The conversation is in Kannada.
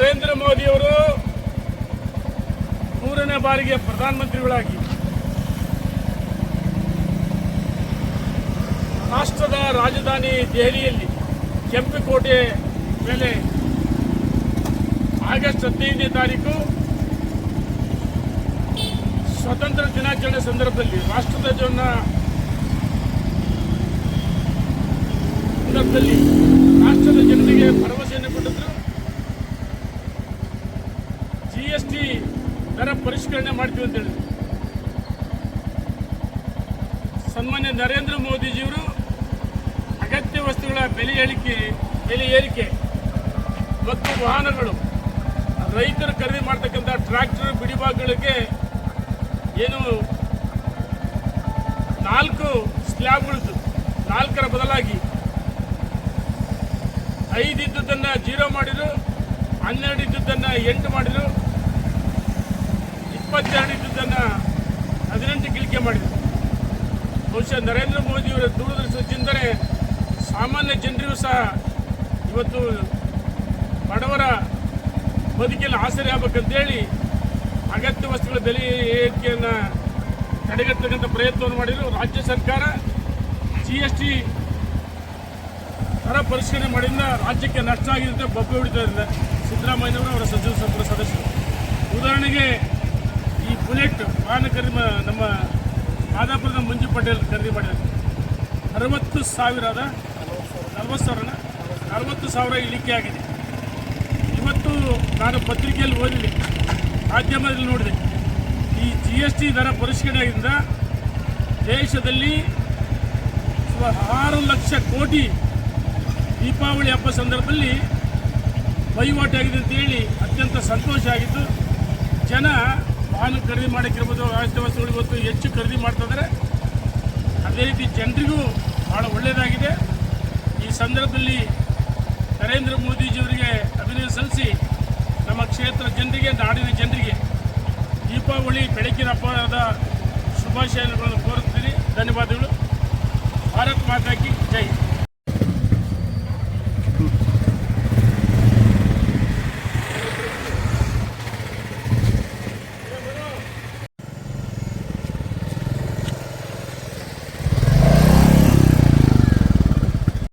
ನರೇಂದ್ರ ಮೋದಿಯವರು ಮೂರನೇ ಬಾರಿಗೆ ಪ್ರಧಾನಮಂತ್ರಿಗಳಾಗಿ ರಾಷ್ಟ್ರದ ರಾಜಧಾನಿ ದೆಹಲಿಯಲ್ಲಿ ಕೆಂಪುಕೋಟೆ ಮೇಲೆ ಆಗಸ್ಟ್ ಹದಿನೈದನೇ ತಾರೀಕು ಸ್ವತಂತ್ರ ದಿನಾಚರಣೆ ಸಂದರ್ಭದಲ್ಲಿ ರಾಷ್ಟ್ರಧ್ವಜವನ್ನು ಸಂದರ್ಭದಲ್ಲಿ ರಾಷ್ಟ್ರದ ಜನರಿಗೆ ಭರವಸೆಯನ್ನು ಕೊಟ್ಟಿದ್ರು ಜಿ ಎಸ್ ಟಿ ದರ ಪರಿಷ್ಕರಣೆ ಮಾಡ್ತೀವಿ ಅಂತ ಹೇಳಿದ್ರು. ಸನ್ಮಾನ್ಯ ನರೇಂದ್ರ ಮೋದಿಜಿಯವರು ಅಗತ್ಯ ವಸ್ತುಗಳ ಬೆಲೆ ಏರಿಕೆ ಬೆಲೆ ಏರಿಕೆ, ಮತ್ತು ವಾಹನಗಳು, ರೈತರು ಖರೀದಿ ಮಾಡ್ತಕ್ಕಂಥ ಟ್ರ್ಯಾಕ್ಟರ್ ಬಿಡಿಭಾಗಗಳಿಗೆ ಏನು ನಾಲ್ಕು ಸ್ಲ್ಯಾಬ್ಗಳದ್ದು ನಾಲ್ಕರ ಬದಲಾಗಿ ಐದು ಇದ್ದದ್ದನ್ನು ಜೀರೋ ಮಾಡಿದ್ರು, ಹನ್ನೆರಡು ಇದ್ದುದನ್ನು ಎಂಟು ಮಾಡಿದ್ರು ಇಪ್ಪತ್ತೆರಡು ಇದ್ದದ್ದನ್ನು ಹದಿನೆಂಟು ಗಿಳಿಕೆ ಮಾಡಿದರು. ಬಹುಶಃ ನರೇಂದ್ರ ಮೋದಿಯವರ ದೂರದರ್ಶನ ಚಿಂತನೆ, ಸಾಮಾನ್ಯ ಜನರಿಗೂ ಸಹ ಇವತ್ತು ಬಡವರ ಬದುಕಲ್ಲಿ ಆಸರೆ ಆಗ್ಬೇಕಂತೇಳಿ ಅಗತ್ಯ ವಸ್ತುಗಳ ಬೆಲೆ ಏರಿಕೆಯನ್ನು ತಡೆಗಟ್ಟತಕ್ಕಂಥ ಪ್ರಯತ್ನವನ್ನು ಮಾಡಿದರು. ರಾಜ್ಯ ಸರ್ಕಾರ ಜಿ ಎಸ್ ಟಿ ದರ ಪರಿಷ್ಕರಣೆ ಮಾಡಿದ್ರಿಂದ ರಾಜ್ಯಕ್ಕೆ ನಷ್ಟ ಆಗಿದೆ ಅಂತ ಬೊಬ್ಬೆ ಹೊಡಿತಾ ಇದ್ದಾರೆ ಸಿದ್ದರಾಮಯ್ಯನವರು ಅವರ ಸಚಿವ ಸಂಪುಟ ಸದಸ್ಯರು. ಉದಾಹರಣೆಗೆ ಈ ಬುಲೆಟ್ ವಾಹನ ಖರೀದಿ ನಮ್ಮ ಮಾದಾಪುರದ ಮಂಜು ಪಟೇಲ್ ಖರೀದಿ ಮಾಡಿದ್ದಾರೆ. ಅರವತ್ತು ಸಾವಿರದ ನಲವತ್ತು ಸಾವಿರನ ಅರವತ್ತು ಸಾವಿರ ಇಳಿಕೆ ಆಗಿದೆ. ಇವತ್ತು ನಾನು ಪತ್ರಿಕೆಯಲ್ಲಿ ಓದಿದೆ. ಮಾಧ್ಯಮದಲ್ಲಿ ನೋಡಿದೆ. ಈ ಜಿ ಎಸ್ ಟಿ ದರ ಪರಿಷ್ಕರಣೆಯಿಂದ ದೇಶದಲ್ಲಿ ಆರು ಲಕ್ಷ ಕೋಟಿ ದೀಪಾವಳಿ ಹಬ್ಬ ಸಂದರ್ಭದಲ್ಲಿ ವಹಿವಾಟಾಗಿದೆ ಅಂತೇಳಿ ಅತ್ಯಂತ ಸಂತೋಷ ಆಗಿದ್ದು ಜನ ವಾಹನ ಖರೀದಿ ಮಾಡೋಕ್ಕಿರ್ಬೋದು, ವ್ಯವಸ್ಥೆ ವಸ್ತುಗಳು ಇವತ್ತು ಹೆಚ್ಚು ಖರೀದಿ ಮಾಡ್ತಾ ಇದ್ದಾರೆ ಅದೇ ರೀತಿ ಜನರಿಗೂ ಭಾಳ ಒಳ್ಳೆಯದಾಗಿದೆ ಈ ಸಂದರ್ಭದಲ್ಲಿ ನರೇಂದ್ರ ಮೋದಿಜಿಯವರಿಗೆ ಅಭಿನಂದನೆ ಸಲ್ಲಿಸಿ ನಮ್ಮ ಕ್ಷೇತ್ರ ಜನರಿಗೆ ನಾಡಿನ ಜನರಿಗೆ ದೀಪಾವಳಿ, ಬೆಳಕಿನ ಹಬ್ಬದ ಶುಭಾಶಯಗಳನ್ನು ಕೋರುತ್ತೀನಿ. ಧನ್ಯವಾದಗಳು. ಭಾರತ್ ಮಾತಾಕಿ ಜೈ.